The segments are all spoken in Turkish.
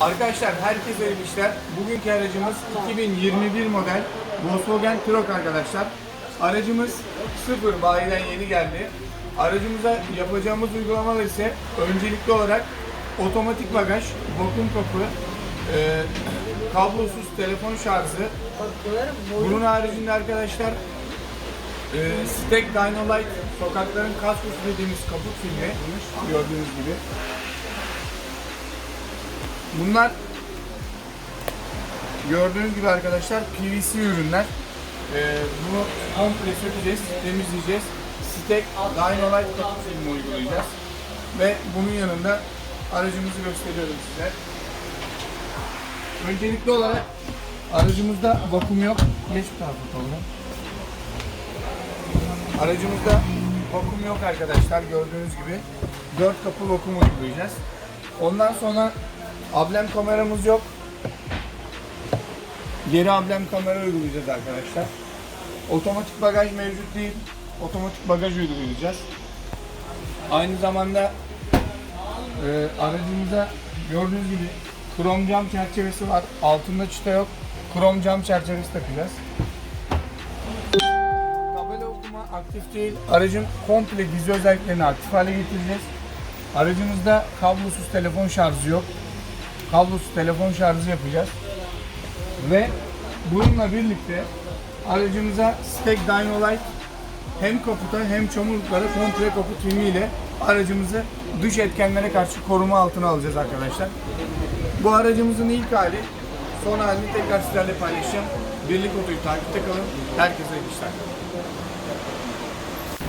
Arkadaşlar herkese iyi işler. Bugünkü aracımız 2021 model Volkswagen T-Roc arkadaşlar. Aracımız sıfır bayiden yeni geldi. Aracımıza yapacağımız uygulamalar ise öncelikli olarak otomatik bagaj, vakum kapı, e, kablosuz telefon şarjı. Bunun haricinde arkadaşlar e, Stack Dynolite sokakların kaskosu dediğimiz kaput filmi gördüğünüz gibi. Bunlar gördüğünüz gibi arkadaşlar PVC ürünler. Ee, bunu komple sökeceğiz, temizleyeceğiz. Stack Dynolite kapı filmi uygulayacağız. Ve bunun yanında aracımızı gösteriyorum size. Öncelikli olarak aracımızda vakum yok. Geç bir tarafa. Aracımızda vakum yok arkadaşlar gördüğünüz gibi. 4 kapı vakum uygulayacağız. Ondan sonra ablem kameramız yok. Geri ablem kamera uygulayacağız arkadaşlar. Otomatik bagaj mevcut değil. Otomatik bagaj uygulayacağız. Aynı zamanda e, aracımıza gördüğünüz gibi krom cam çerçevesi var. Altında çıta yok. Krom cam çerçevesi takacağız. Aktif değil. Aracın komple gizli özelliklerini aktif hale getireceğiz. Aracımızda kablosuz telefon şarjı yok. Kablosuz telefon şarjı yapacağız. Ve bununla birlikte aracımıza Stack Dynolite hem kaputa hem çamurluklara komple kaput filmiyle aracımızı dış etkenlere karşı koruma altına alacağız arkadaşlar. Bu aracımızın ilk hali. Son halini tekrar sizlerle paylaşacağım. Birlik otoyu takipte kalın. Herkese iyi işler.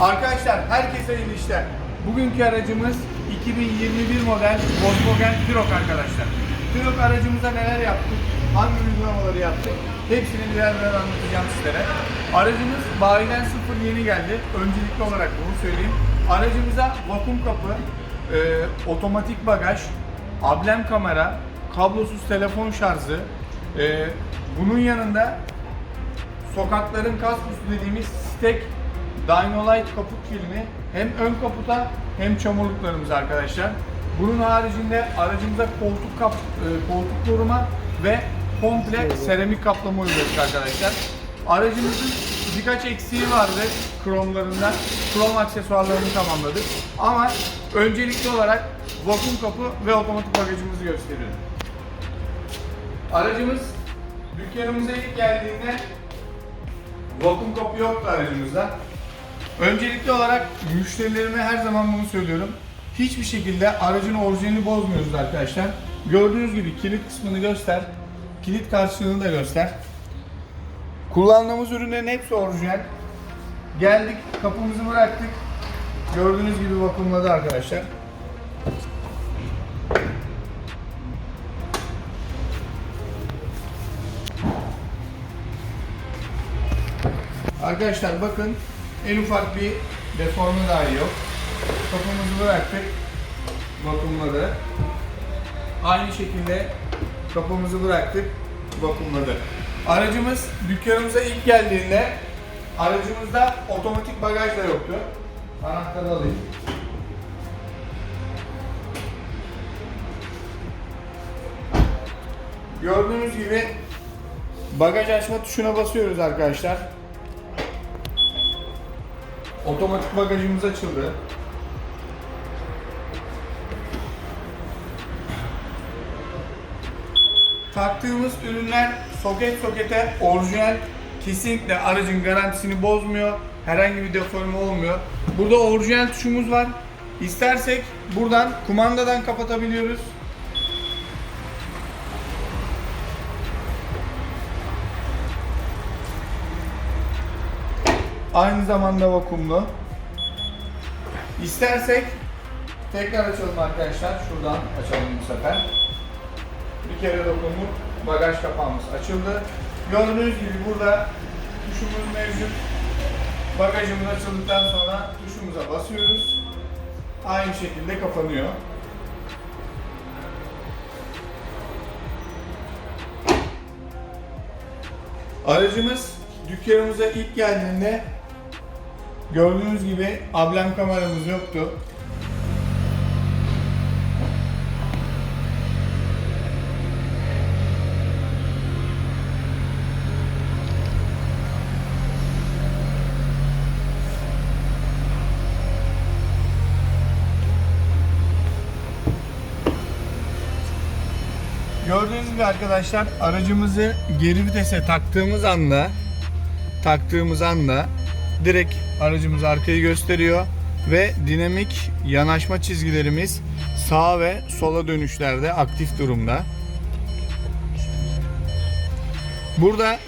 Arkadaşlar herkese iyi işler. Bugünkü aracımız 2021 model Volkswagen T-Roc arkadaşlar. T-Roc aracımıza neler yaptık, hangi uygulamaları yaptık hepsini birer birer anlatacağım sizlere. Aracımız bayiden sıfır yeni geldi. Öncelikli olarak bunu söyleyeyim. Aracımıza vakum kapı, e, otomatik bagaj, ablem kamera, kablosuz telefon şarjı, e, bunun yanında sokakların kaskosu dediğimiz Stack Dynolite kaput filmi hem ön kaputa hem çamurluklarımız arkadaşlar. Bunun haricinde aracımıza koltuk kap, e, koltuk koruma ve komple seramik kaplama uyguladık arkadaşlar. Aracımızın birkaç eksiği vardı kromlarında. Krom aksesuarlarını tamamladık. Ama öncelikli olarak vakum kapı ve otomatik bagajımızı gösteriyorum. Aracımız dükkanımıza ilk geldiğinde vakum kapı yoktu aracımızda. Öncelikli olarak müşterilerime her zaman bunu söylüyorum. Hiçbir şekilde aracın orijinalini bozmuyoruz arkadaşlar. Gördüğünüz gibi kilit kısmını göster. Kilit karşılığını da göster. Kullandığımız ürünlerin hepsi orijinal. Geldik, kapımızı bıraktık. Gördüğünüz gibi vakumladı arkadaşlar. Arkadaşlar bakın en ufak bir deforme dahi yok. Kapımızı bıraktık. Vakumladı. Aynı şekilde kapımızı bıraktık. Vakumladı. Aracımız dükkanımıza ilk geldiğinde aracımızda otomatik bagaj da yoktu. Anahtarı alayım. Gördüğünüz gibi bagaj açma tuşuna basıyoruz arkadaşlar. Otomatik bagajımız açıldı. Taktığımız ürünler soket sokete orijinal kesinlikle aracın garantisini bozmuyor. Herhangi bir deforme olmuyor. Burada orijinal tuşumuz var. İstersek buradan kumandadan kapatabiliyoruz. Aynı zamanda vakumlu. İstersek tekrar açalım arkadaşlar. Şuradan açalım bu sefer. Bir kere dokunduk. Bagaj kapağımız açıldı. Gördüğünüz gibi burada tuşumuz mevcut. Bagajımız açıldıktan sonra tuşumuza basıyoruz. Aynı şekilde kapanıyor. Aracımız dükkanımıza ilk geldiğinde Gördüğünüz gibi ablem kameramız yoktu. Gördüğünüz gibi arkadaşlar aracımızı geri vitese taktığımız anda taktığımız anda direkt aracımız arkayı gösteriyor ve dinamik yanaşma çizgilerimiz sağa ve sola dönüşlerde aktif durumda. Burada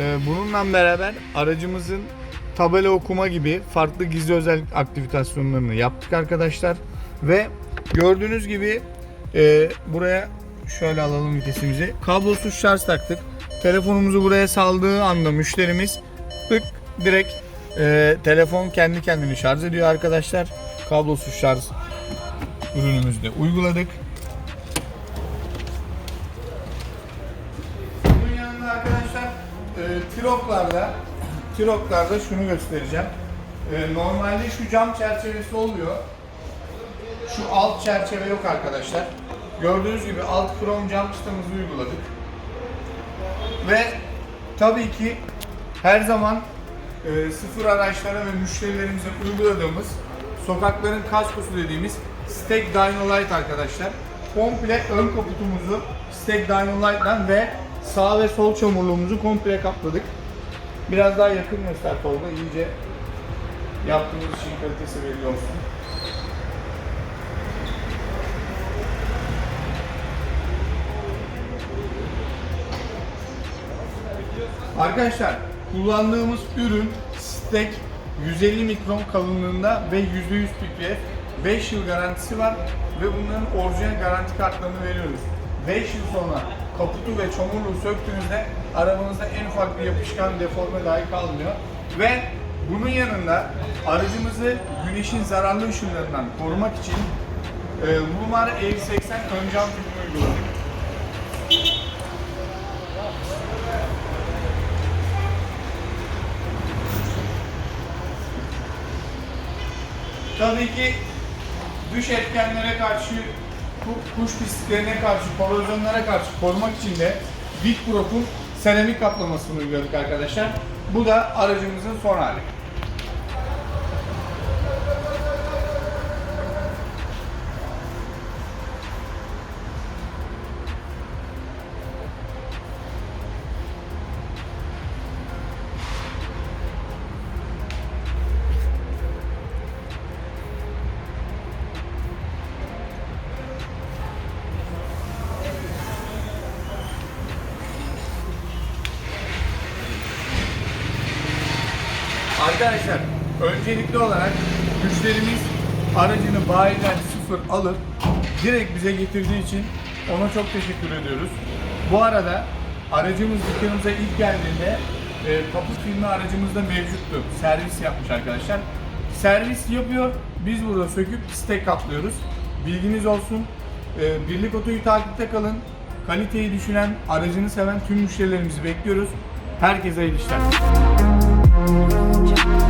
e, bununla beraber aracımızın tabela okuma gibi farklı gizli özellik aktivitasyonlarını yaptık arkadaşlar. Ve gördüğünüz gibi e, buraya şöyle alalım vitesimizi. Kablosuz şarj taktık. Telefonumuzu buraya saldığı anda müşterimiz tık direkt e, telefon kendi kendini şarj ediyor arkadaşlar. Kablosuz şarj ürünümüzde uyguladık. Bunun yanında arkadaşlar e, Tirok'larda Tirok'larda şunu göstereceğim. E, normalde şu cam çerçevesi oluyor. Şu alt çerçeve yok arkadaşlar. Gördüğünüz gibi alt krom cam çıtamızı uyguladık. Ve tabii ki her zaman e, sıfır araçlara ve müşterilerimize uyguladığımız sokakların kaskosu dediğimiz Steg Dyno Light arkadaşlar. Komple ön kaputumuzu Steg Dyno Light'dan ve sağ ve sol çamurluğumuzu komple kapladık. Biraz daha yakın göster Tolga. iyice yaptığımız işin kalitesi belli olsun. Arkadaşlar kullandığımız ürün Stek 150 mikron kalınlığında ve %100 PPF 5 yıl garantisi var ve bunların orijinal garanti kartlarını veriyoruz. 5 yıl sonra kaputu ve çamurluğu söktüğünüzde arabanızda en ufak bir yapışkan deforme dahi kalmıyor. Ve bunun yanında aracımızı güneşin zararlı ışınlarından korumak için e, Lumar 5080 ön cam filmi uyguladık. Tabii ki dış etkenlere karşı, ku- kuş pisliklerine karşı, korozyonlara karşı korumak için de Vitprop'un seramik kaplamasını uyguladık arkadaşlar. Bu da aracımızın son hali. Arkadaşlar öncelikli olarak müşterimiz aracını bayiden sıfır alıp direkt bize getirdiği için ona çok teşekkür ediyoruz. Bu arada aracımız dükkanımıza ilk geldiğinde e, kaput filmi aracımızda mevcuttu. Servis yapmış arkadaşlar. Servis yapıyor. Biz burada söküp stek kaplıyoruz. Bilginiz olsun. E, Birlik Oto'yu takipte kalın. Kaliteyi düşünen, aracını seven tüm müşterilerimizi bekliyoruz. Herkese iyi işler. Road.